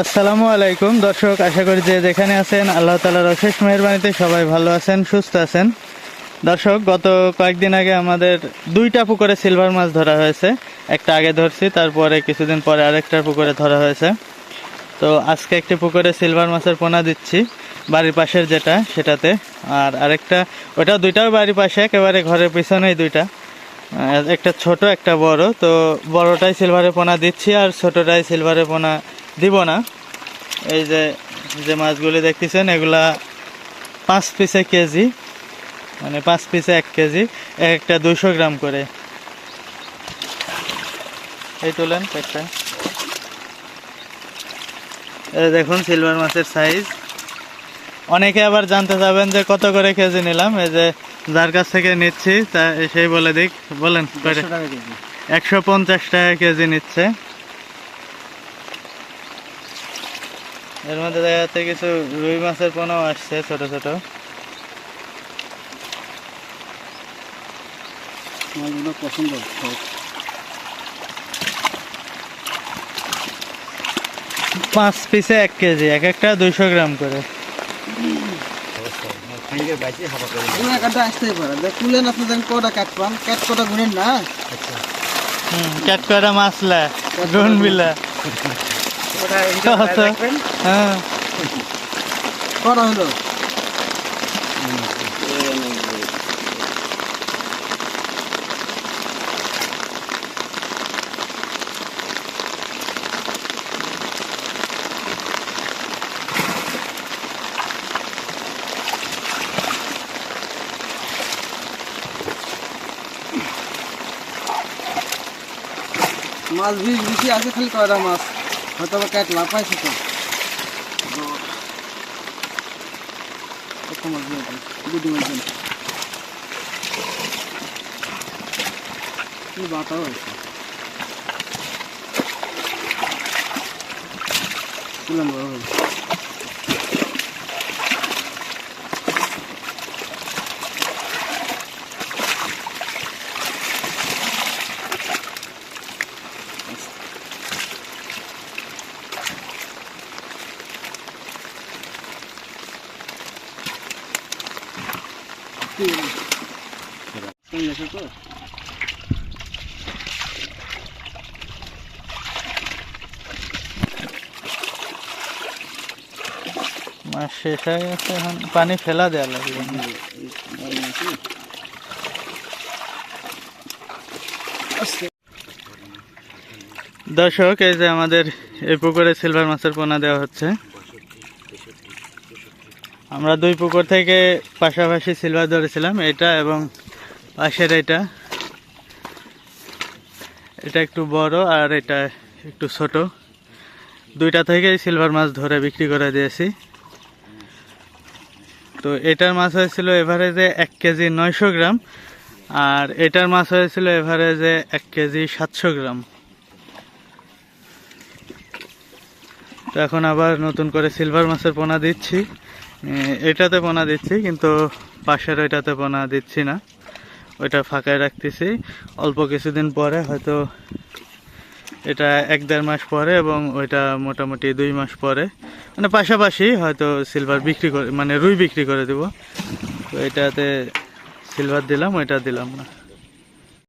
আসসালামু আলাইকুম। দর্শক, আশা করি যে যেখানে আছেন, আল্লাহ তালার অশেষ মেহরবানিতে সবাই ভালো আছেন, সুস্থ আছেন। দর্শক, গত কয়েকদিন আগে আমাদের দুইটা পুকুরে সিলভার মাছ ধরা হয়েছে। একটা আগে ধরছি, তারপরে কিছুদিন পরে আরেকটা পুকুরে ধরা হয়েছে। তো আজকে একটি পুকুরে সিলভার মাছের পোনা দিচ্ছি, বাড়ির পাশের যেটা, সেটাতে। আর আরেকটা ওটা দুইটাও বাড়ির পাশে, একেবারে ঘরের পিছনেই দুইটা। একটা ছোট, একটা বড়। তো বড়টাই সিলভারে পোনা দিচ্ছি, আর ছোটটাই সিলভারে পোনা দিব না। এই যে যে মাছগুলি দেখতেছেন এগুলা পাঁচ পিসে কেজি মানে পাঁচ পিসে এক কেজি এক একটা দুশো গ্রাম করে। এই তোলেন একটা। দেখুন সিলভার মাছের সাইজ অনেকে আবার জানতে চাবেন যে কত করে কেজি নিলাম। এই যে যার কাছ থেকে নিচ্ছি তা সেই বলে দিক। বলেন একশো পঞ্চাশ টাকা কেজি নিচ্ছে। এর মধ্যে দেখা যাচ্ছে কিছু রুই মাছের পোনাও আসছে ছোট ছোট। মাছগুলো পছন্দ পাঁচ পিসে এক কেজি এক একটা দুইশো গ্রাম করে। ক্যাটকয়রা মাছলা ড্রোন বিলা? হ্যাঁ। কটা হলো? মাছ বিষ বেশি আছে খালি কয়টা মাছ? তো কত মাছ দিয়েছে দুটি মাছ দিন। কি বাতা হয়েছে? তুলেন বড় ভাই। শেষ হয়ে গেছে এখন পানি ফেলা দেওয়া লাগবে। দর্শক, এই যে আমাদের এই পুকুরে সিলভার মাছের পোনা দেওয়া হচ্ছে। আমরা দুই পুকুর থেকে পাশাপাশি সিলভার ধরেছিলাম, এটা এবং পাশের এটা। এটা একটু বড় আর এটা একটু ছোট। দুইটা থেকেই সিলভার মাছ ধরে বিক্রি করে দিয়েছি। তো এটার মাছ হয়েছিল এভারেজে এক কেজি নয়শো গ্রাম আর এটার মাছ হয়েছিল এভারেজে এক কেজি সাতশো গ্রাম। তো এখন আবার নতুন করে সিলভার মাছের পোনা দিচ্ছি। এটাতে পোনা দিচ্ছি, কিন্তু পাশের ওইটাতে পোনা দিচ্ছি না। ওইটা ফাঁকায় রাখতেছি। অল্প কিছুদিন পরে হয়তো এটা এক দেড় মাস পরে এবং ওইটা মোটামুটি দুই মাস পরে। মানে পাশাপাশি হয়তো সিলভার বিক্রি করে মানে রুই বিক্রি করে দেবো। তো এটাতে সিলভার দিলাম, ওইটা দিলাম না।